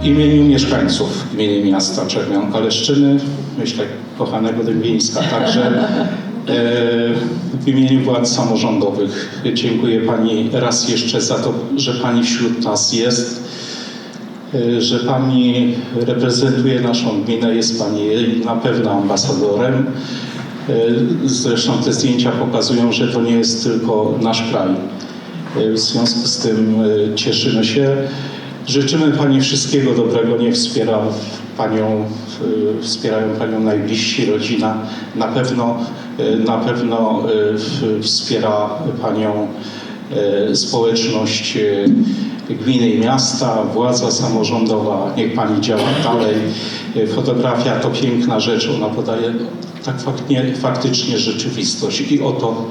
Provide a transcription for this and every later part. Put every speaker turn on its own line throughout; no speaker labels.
W imieniu mieszkańców gminy miasta Czerwionka-Leszczyny, myślę kochanego Dębińska także, e, w imieniu władz samorządowych dziękuję Pani raz jeszcze za to, że Pani wśród nas jest, e, że Pani reprezentuje naszą gminę, jest Pani na pewno ambasadorem. E, Zresztą te zdjęcia pokazują, że to nie jest tylko nasz kraj. E, W związku z tym e, cieszymy się. Życzymy Pani wszystkiego dobrego. Niech wspiera Panią, wspierają Panią najbliżsi, rodzina. Na pewno, na pewno wspiera Panią społeczność gminy i miasta, władza samorządowa. Niech Pani działa dalej. E, Fotografia to piękna rzecz. Ona podaje tak faktycznie, faktycznie rzeczywistość i o to,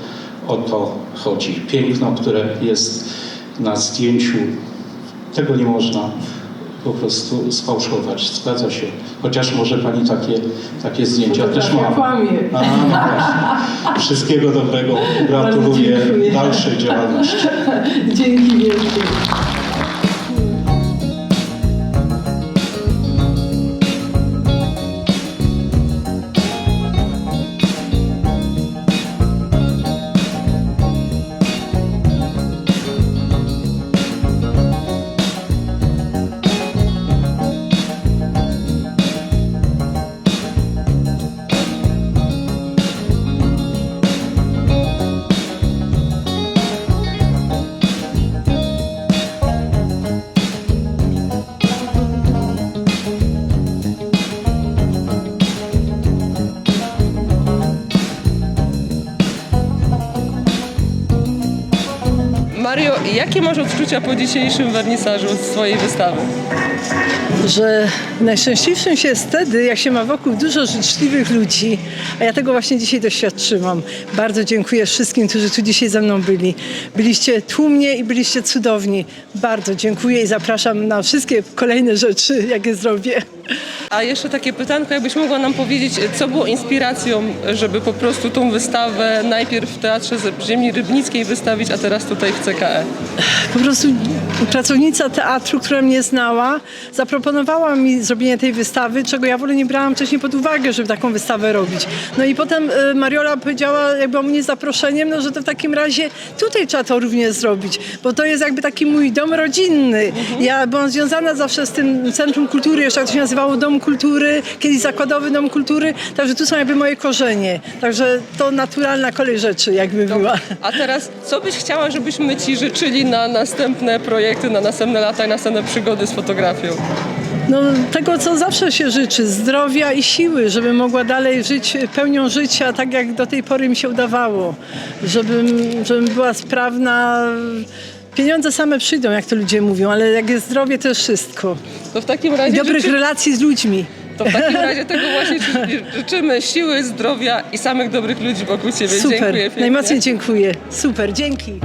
o to chodzi. Piękno, które jest na zdjęciu, tego nie można po prostu sfałszować. Zgadza się. Chociaż może Pani takie, takie zdjęcia też ma.
kłamie.
A, no. Wszystkiego dobrego. Gratuluję dalszej działalności.
Dzięki wielkie.
Mario, jakie masz odczucia po dzisiejszym wernisażu swojej wystawy?
Że najszczęśliwszym się jest wtedy, jak się ma wokół dużo życzliwych ludzi, a ja tego właśnie dzisiaj doświadczyłam. Bardzo dziękuję wszystkim, którzy tu dzisiaj ze mną byli. Byliście tłumnie i byliście cudowni. Bardzo dziękuję i zapraszam na wszystkie kolejne rzeczy, jakie zrobię.
A jeszcze takie pytanko, jakbyś mogła nam powiedzieć, co było inspiracją, żeby po prostu tą wystawę najpierw w Teatrze Ziemi Rybnickiej wystawić, a teraz tutaj w CKE?
Po prostu pracownica teatru, która mnie znała, zaproponowała mi zrobienie tej wystawy, czego ja w ogóle nie brałam wcześniej pod uwagę, żeby taką wystawę robić. No i potem y, Mariola powiedziała, jakby o mnie zaproszeniem, no że to w takim razie tutaj trzeba to również zrobić, bo to jest jakby taki mój dom rodzinny. Ja byłam związana zawsze z tym Centrum Kultury, jeszcze jak to się nazywało Dom Kultury, kiedyś Zakładowy Dom Kultury, także tu są jakby moje korzenie. Także to naturalna kolej rzeczy jakby była.
A teraz, co byś chciała, żebyśmy Ci życzyli na następne projekty, na następne lata i następne przygody z fotografią?
No, tego, co zawsze się życzy, zdrowia i siły, żebym mogła dalej żyć pełnią życia, tak jak do tej pory mi się udawało. Żebym, żebym była sprawna. Pieniądze same przyjdą, jak to ludzie mówią, ale jak jest zdrowie, to jest wszystko.
To w takim
I
razie
dobrych
życzy...
relacji z ludźmi.
To w takim razie tego właśnie ży- życzymy siły, zdrowia i samych dobrych ludzi wokół Ciebie.
Super.
Dziękuję pięknie.
Najmocniej dziękuję. Super, dzięki.